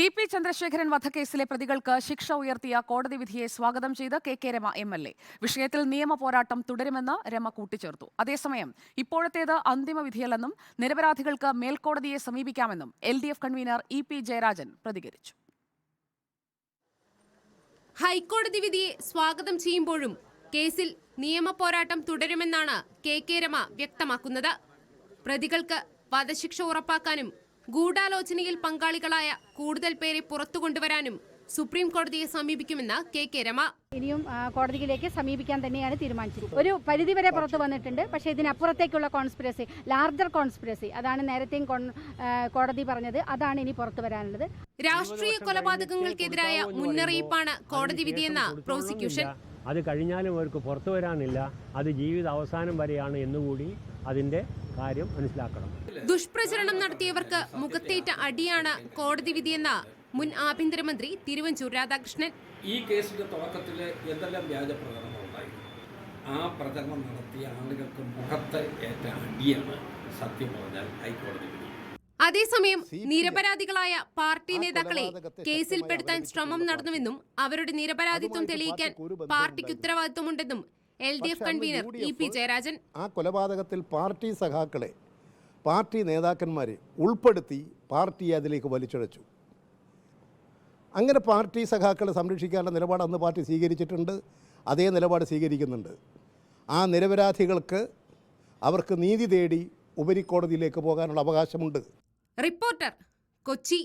T P Chandrasekharan വധക്കേസിലെ പ്രതികൾക്ക് ശിക്ഷ ഉയർത്തിയ കോടതി വിധിയെ സ്വാഗതം ചെയ്ത് K K Rema M L A. വിഷയത്തിൽ നിയമ പോരാട്ടം തുടരുമെന്ന് രമ കൂട്ടിച്ചേർത്തു. അതേസമയം ഇപ്പോഴത്തേത് അന്തിമ വിധിയല്ലെന്നും നിരപരാധികൾക്ക് മേൽക്കോടതിയെ സമീപിക്കാമെന്നും L D F convener E P Jayarajan പ്രതികരിച്ചു. ഹൈക്കോടതി വിധിയെ സ്വാഗതം ചെയ്യുമ്പോഴും കേസിൽ നിയമ പോരാട്ടം തുടരുമെന്നാണ് കെ കെ രമ വ്യക്തമാക്കുന്നത്. പ്രതികൾക്ക് വധശിക്ഷ ഉറപ്പാക്കാനും ഗൂഢാലോചനയിൽ പങ്കാളികളായ കൂടുതൽ പേരെ പുറത്തു കൊണ്ടുവരാനും സുപ്രീം കോടതിയെ സമീപിക്കുമെന്ന് കെ കെ രമ. ഇനിയും കോടതിയിലേക്ക് സമീപിക്കാൻ തന്നെയാണ് തീരുമാനിച്ചത്. ഒരു പരിധിവരെ പുറത്തു വന്നിട്ടുണ്ട്. പക്ഷേ ഇതിനപ്പുറത്തേക്കുള്ള കോൺസ്പിറസി ലാർജർ കോൺസ്പിറസി അതാണ് നേരത്തെയും കോടതി പറഞ്ഞത്. അതാണ് ഇനി പുറത്തു വരാനുള്ളത്. രാഷ്ട്രീയ കൊലപാതകങ്ങൾക്കെതിരായ മുന്നറിയിപ്പാണ് കോടതി വിധിയെന്ന പ്രോസിക്യൂഷൻ. അത് കഴിഞ്ഞാലും അവർക്ക് പുറത്തു വരാനില്ല. അത് ജീവിത അവസാനം വരെയാണ് എന്നുകൂടി അതിന്റെ കാര്യം മനസ്സിലാക്കണം. ദുഷ്പ്രചരണം നടത്തിയവർക്ക് മുഖത്തേറ്റ അടിയാണ് കോടതി വിധിയെന്ന മുൻ ആഭ്യന്തരമന്ത്രി തിരുവഞ്ചൂർ രാധാകൃഷ്ണൻ. ഈ കേസിന്റെ തുടക്കത്തിൽ എന്തെല്ലാം വ്യാജ ഉണ്ടായി ആ പ്രചരണം നടത്തിയ ആളുകൾക്ക് മുഖത്ത് ഏറ്റ അടിയാണ് സത്യം പറഞ്ഞാൽ ഹൈക്കോടതി വിധി. അതേസമയം നിരപരാധികളായ പാർട്ടി നേതാക്കളെ കേസിൽപ്പെടുത്താൻ ശ്രമം നടന്നുവെന്നും അവരുടെ നിരപരാധിത്വം തെളിയിക്കാൻ പാർട്ടിക്ക് ഉത്തരവാദിത്വമുണ്ടെന്നും L D F convener E P Jayarajan ആ കൊലപാതകത്തിൽ പാർട്ടി സഖാക്കളെ പാർട്ടി നേതാക്കന്മാരെ ഉൾപ്പെടുത്തി പാർട്ടിയെ അതിലേക്ക് വലിച്ചഴച്ചു. അങ്ങനെ പാർട്ടി സഖാക്കളെ സംരക്ഷിക്കാനുള്ള നിലപാട് അന്ന് പാർട്ടി സ്വീകരിച്ചിട്ടുണ്ട് അതേ നിലപാട് സ്വീകരിക്കുന്നുണ്ട്. ആ നിരപരാധികൾക്ക് അവർക്ക് നീതി തേടി ഉപരിക്കോടതിയിലേക്ക് പോകാനുള്ള അവകാശമുണ്ട്. റിപ്പോർട്ടർ കൊച്ചി.